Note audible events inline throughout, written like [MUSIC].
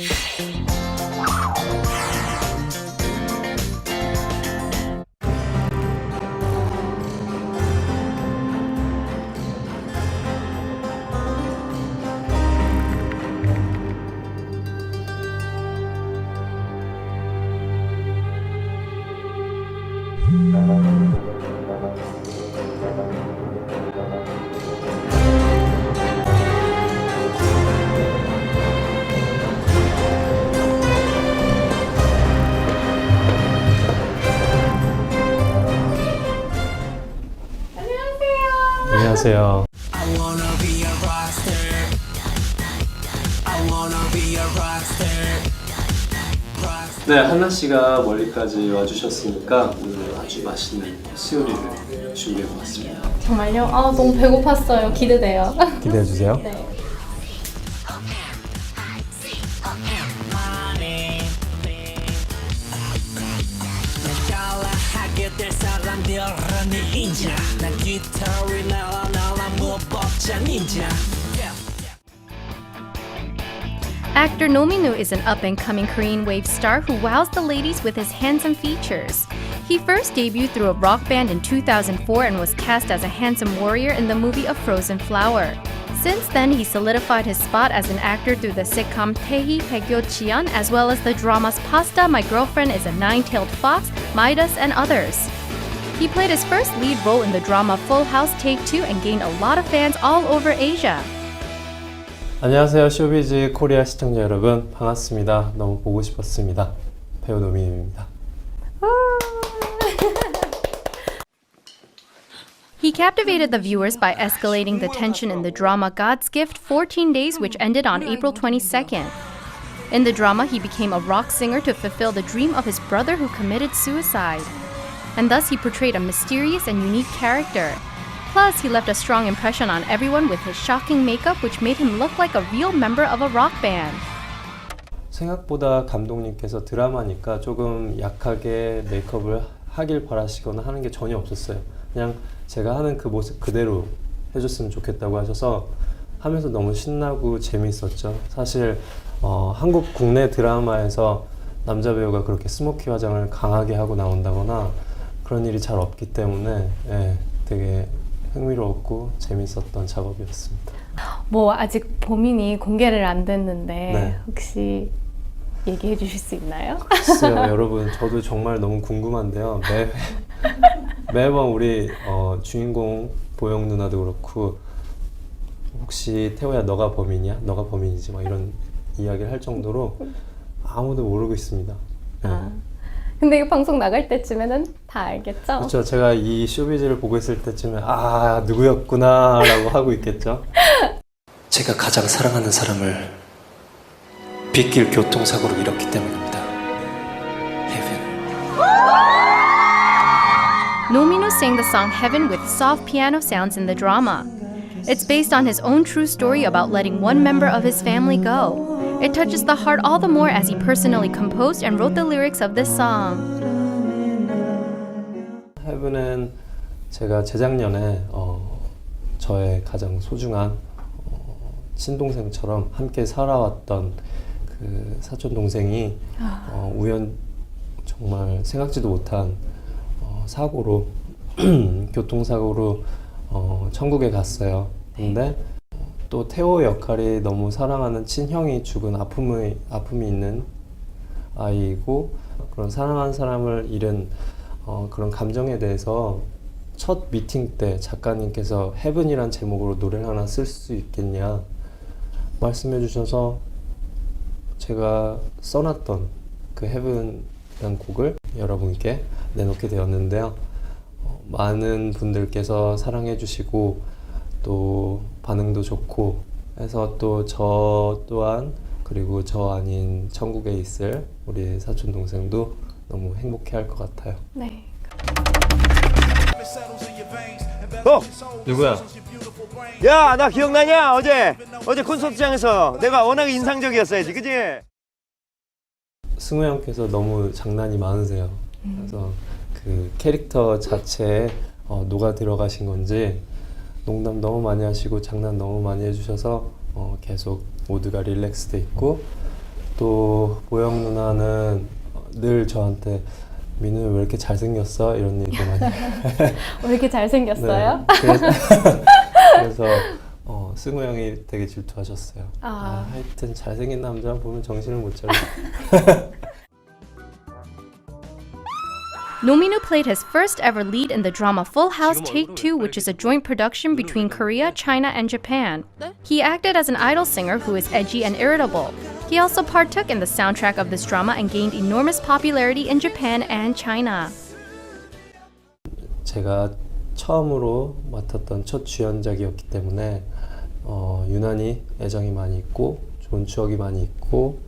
はい。 안녕하세요. 네, 한나 씨가 멀리까지 와주셨으니까 오늘 아주 맛있는 수요리를 준비해봤습니다. 정말요? 아 너무 배고팠어요. 기대돼요. 기대해 주세요. [LAUGHS] 네. 사람들은 난 Ninja Ninja. Yeah. Actor Nominu is an up and coming Korean wave star who wows the ladies with his handsome features. He first debuted through a rock band in 2004 and was cast as a handsome warrior in the movie A Frozen Flower. Since then, he solidified his spot as an actor through the sitcom Tehi Pekyo Chian as well as the dramas Pasta, My Girlfriend is a Nine Tailed Fox, Midas, and others. He played his first lead role in the drama Full House Take Two and gained a lot of fans all over Asia. 안녕하세요, 쇼비즈 코리아 시청자 여러분. 반갑습니다. 너무 보고 싶었습니다. 배우 노민입니다. He captivated the viewers by escalating the tension in the drama God's Gift 14 Days, which ended on April 22nd. In the drama, he became a rock singer to fulfill the dream of his brother who committed suicide. And thus, he portrayed a mysterious and unique character. Plus, he left a strong impression on everyone with his shocking makeup, which made him look like a real member of a rock band. 생각보다 감독님께서 드라마니까 조금 약하게 메이크업을 하길 바라시거나 하는 게 전혀 없었어요. 그냥 제가 하는 그 모습 그대로 해줬으면 좋겠다고 하셔서 하면서 너무 신나고 재미있었죠. 사실 어, 한국 국내 드라마에서 남자 배우가 그렇게 스모키 화장을 강하게 하고 나온다거나 그런 일이 잘 없기 때문에 예, 되게 흥미로웠고 재미있었던 작업이었습니다. 뭐 아직 범인이 공개를 안 됐는데 네. 혹시 얘기해 주실 수 있나요? 글쎄요, [LAUGHS] 여러분, 저도 정말 너무 궁금한데요. 매, [LAUGHS] 매번 우리 어, 주인공 보영 누나도 그렇고, 혹시 태호야, 너가 범인이야? 너가 범인이지? 막 이런 이야기를 할 정도로 아무도 모르고 있습니다. 네. 아, 근데 이거 방송 나갈 때쯤에는 다 알겠죠? 그렇죠. 제가 이 쇼비즈를 보고 있을 때쯤에 아 누구였구나라고 하고 있겠죠. 제가 가장 사랑하는 사람을 빗길 교통사고로 잃었기 때문입니다. 헤븐. Nomino sang the song Heaven with soft piano sounds in the drama. It's based on his own true story about letting one member of his family go. It touches the heart all the more as he personally composed and wrote the lyrics of this song. 헤븐은 제가 재작년에 어, 저의 가장 소중한 어, 친동생처럼 함께 살아왔던 그 사촌 동생이 어, 우연 정말 생각지도 못한 어, 사고로 교통사고로 어, 천국에 갔어요. 근데 또 태호 역할이 너무 사랑하는 친형이 죽은 아픔이 아픔이 있는 아이이고 그런 사랑하는 사람을 잃은 어, 그런 감정에 대해서 첫 미팅 때 작가님께서 헤븐이란 제목으로 노래를 하나 쓸 수 있겠냐 말씀해 주셔서 제가 써놨던 그 헤븐이란 곡을 여러분께 내놓게 되었는데요. 어, 많은 분들께서 사랑해 주시고 또 반응도 좋고 해서 또 저 또한 그리고 저 아닌 천국에 있을 우리 사촌 동생도 너무 행복해 할 것 같아요. 네. 어? 누구야? 야, 나 기억나냐? 어제 어제 콘서트장에서 내가 워낙에 인상적이었어야지, 그지? 승우 형께서 너무 장난이 많으세요. 그래서 그 캐릭터 자체에 어, 녹아 들어가신 건지 농담 너무 많이 하시고 장난 너무 많이 해주셔서 어, 계속 모두가 릴렉스 돼 있고 또 보영 누나는 늘 저한테 민우 왜 이렇게 잘생겼어? 이런 얘기 많이 [LAUGHS] 왜 이렇게 잘생겼어요? 네, 그래서, [LAUGHS] 그래서 어, 승우 형이 되게 질투하셨어요. 아. 아, 하여튼 잘생긴 남자 보면 정신을 못 차려. [LAUGHS] Nominu played his first ever lead in the drama Full House Take Two, which is a joint production between Korea, China, and Japan. He acted as an idol singer who is edgy and irritable. He also partook in the soundtrack of this drama and gained enormous popularity in Japan and China. 제가 처음으로 맡았던 첫 주연작이었기 때문에 어, 유난히 애정이 많이 있고 좋은 추억이 많이 있고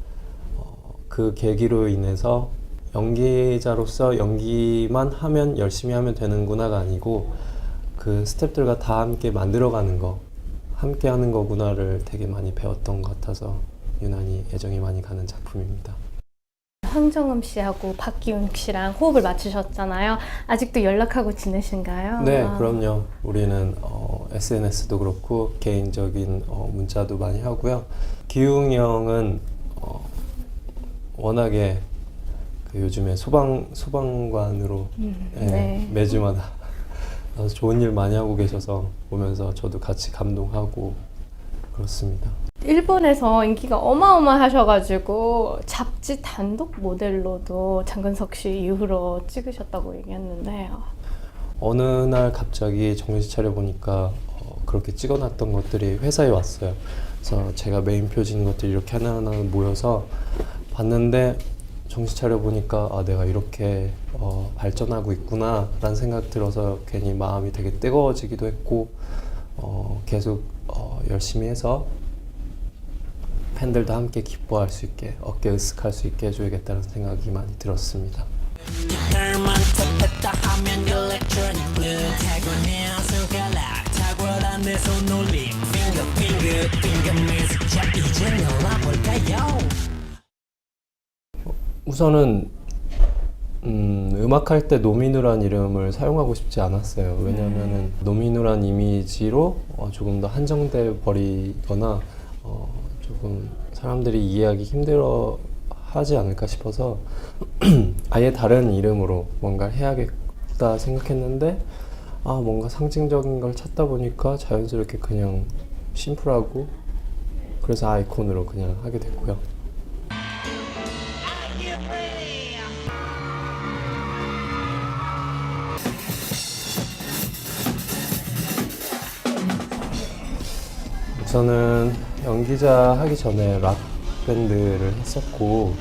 어, 그 계기로 인해서 연기자로서 연기만 하면 열심히 하면 되는구나가 아니고 그 스탭들과 다 함께 만들어가는 거 함께 하는 거구나를 되게 많이 배웠던 것 같아서 유난히 애정이 많이 가는 작품입니다. 황정음 씨하고 박기훈 씨랑 호흡을 맞추셨잖아요. 아직도 연락하고 지내신가요? 네, 아. 그럼요. 우리는 어, SNS도 그렇고 개인적인 어, 문자도 많이 하고요. 기웅이 형은 어, 워낙에 그 요즘에 소방 소방관으로 예, 네. 매주마다 [LAUGHS] 좋은 일 많이 하고 계셔서 보면서 저도 같이 감동하고 그렇습니다. 일본에서 인기가 어마어마하셔가지고 잡지 단독 모델로도 장근석 씨 이후로 찍으셨다고 얘기했는데 어느 날 갑자기 정신 차려 보니까 어, 그렇게 찍어놨던 것들이 회사에 왔어요. 그래서 제가 메인 표지인 것들이 이렇게 하나하나 모여서 봤는데 정신 차려 보니까 아 내가 이렇게 어, 발전하고 있구나라는 생각 들어서 괜히 마음이 되게 뜨거워지기도 했고 어, 계속 어, 열심히 해서 팬들도 함께 기뻐할 수 있게 어깨 으쓱할 수 있게 해줘야겠다는 생각이 많이 들었습니다. 우선은 음, 음악 할 때 노미누란 이름을 사용하고 싶지 않았어요. 왜냐하면은 노미누란 이미지로 어, 조금 더 한정돼 버리거나 어, 조금 사람들이 이해하기 힘들어 하지 않을까 싶어서 [CLEARS THROAT] 아예 다른 이름으로 뭔가 해야겠다 생각했는데 아 뭔가 상징적인 걸 찾다 보니까 자연스럽게 그냥 심플하고 그래서 아이콘으로 그냥 하게 됐고요. 우선은 연기자 하기 전에 락 밴드를 했었고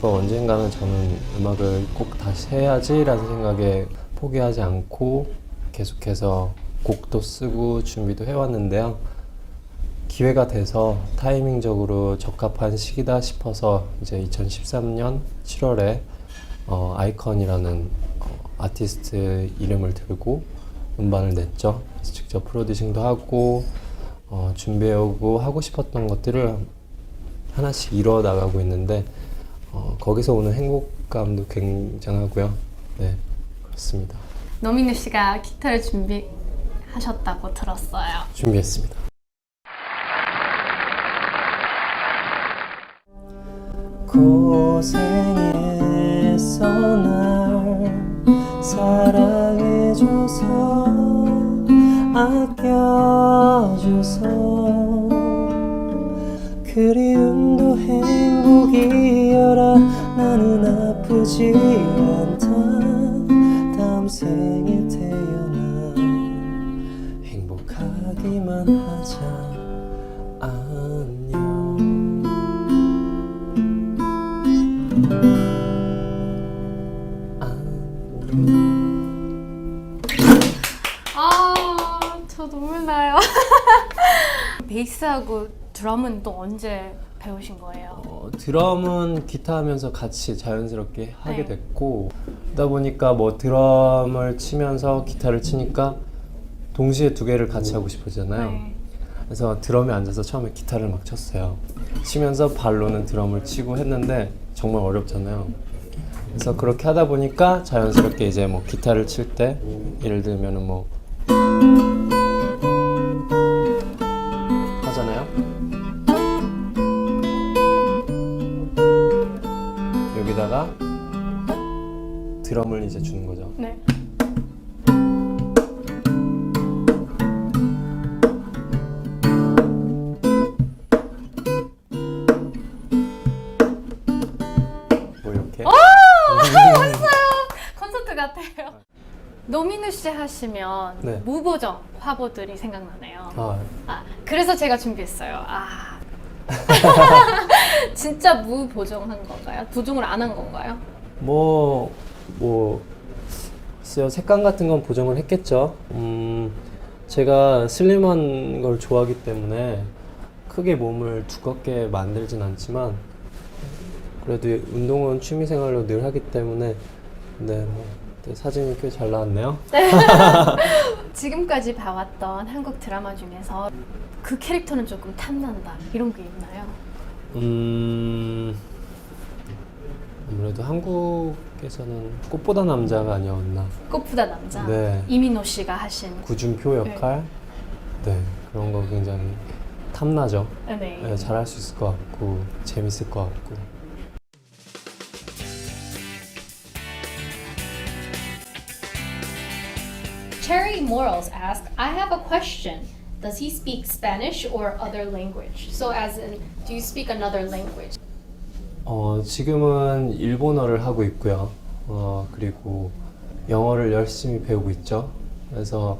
그 언젠가는 저는 음악을 꼭 다시 해야지라는 생각에 포기하지 않고 계속해서 곡도 쓰고 준비도 해왔는데요. 기회가 돼서 타이밍적으로 적합한 시기다 싶어서 이제 2013년 7월에 어, 아이컨이라는 어, 아티스트 이름을 들고 음반을 냈죠. 직접 프로듀싱도 하고 어, 준비해오고 하고 싶었던 것들을 하나씩 이뤄 나가고 있는데 어, 거기서 오는 행복감도 굉장하고요. 네, 그렇습니다. 노민우 씨가 기타를 준비하셨다고 들었어요. 준비했습니다. 고생했어 날 사랑해줘서 아껴줘서 그리움도 행복이여라. 나는 아프지 않다. 다음 생에 태어나 행복하기만 하자. 안녕. 안녕 [LAUGHS] 베이스하고 드럼은 또 언제 배우신 거예요? 어, 드럼은 기타 하면서 같이 자연스럽게 하게 네. 됐고 그러다 보니까 뭐 드럼을 치면서 기타를 치니까 동시에 두 개를 같이 하고 싶어지잖아요. 네. 그래서 드럼에 앉아서 처음에 기타를 막 쳤어요. 치면서 발로는 드럼을 치고 했는데 정말 어렵잖아요. 그래서 그렇게 하다 보니까 자연스럽게 이제 뭐 기타를 칠 때 예를 들면은 뭐 드럼을 이제 주는 거죠. 네. 뭐 이렇게. [LAUGHS] 콘서트 같아요. 노민우 씨 하시면 네. 무보정 화보들이 생각나네요. 아, 아, 그래서 제가 준비했어요. 아. [LAUGHS] 진짜 무보정한 건가요? 보정을 안 한 건가요? 뭐, 뭐, 글쎄요, 색감 같은 건 보정을 했겠죠. 음, 제가 슬림한 걸 좋아하기 때문에 크게 몸을 두껍게 만들진 않지만, 그래도 운동은 취미 생활로 늘 하기 때문에, 네, 뭐, 네, 사진이 꽤 잘 나왔네요. [LAUGHS] 지금까지 봐왔던 한국 드라마 중에서 그 캐릭터는 조금 탐난다 이런 게 있나요? 음, 아무래도 한국에서는 꽃보다 남자가 아니었나. 꽃보다 남자 네. 이민호 씨가 하신 구준표 역할 네 그런 거 굉장히 탐나죠 네. 네, 잘할 수 있을 것 같고 재밌을 것 같고 Cherry Morals ask, I have a question. Does he speak Spanish or other language? So as in, do you speak another language? 어, 지금은 일본어를 하고 있고요 어, 그리고 영어를 열심히 배우고 있죠 그래서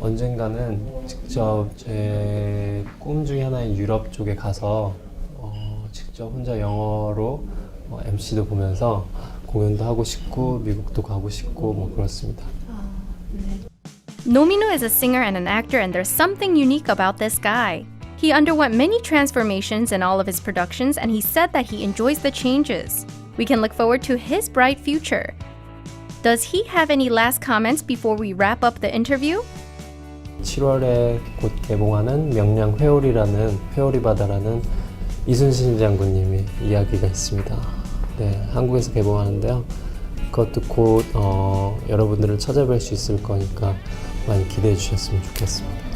언젠가는 직접 제 꿈 중에 하나인 유럽 쪽에 가서 어, 직접 혼자 영어로 어, MC도 보면서 공연도 하고 싶고 미국도 가고 싶고 뭐 그렇습니다. Nomino is a singer and an actor, and there's something unique about this guy. He underwent many transformations in all of his productions, and he said that he enjoys the changes. We can look forward to his bright future. Does he have any last comments before we wrap up the interview? 7월에 곧 개봉하는 명량 회오리라는 회오리 바다라는 이순신 장군님의 이야기가 있습니다. 네, 한국에서 개봉하는데요. 그것도 곧 어, 여러분들을 찾아뵐 수 있을 거니까 많이 기대해 주셨으면 좋겠습니다.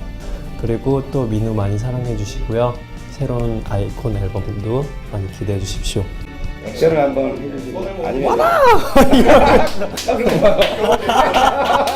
그리고 또 민우 많이 사랑해 주시고요. 새로운 아이콘 앨범도 많이 기대해 주십시오. 액션을 한번 해주시고 아니면 놀러 오 [LAUGHS]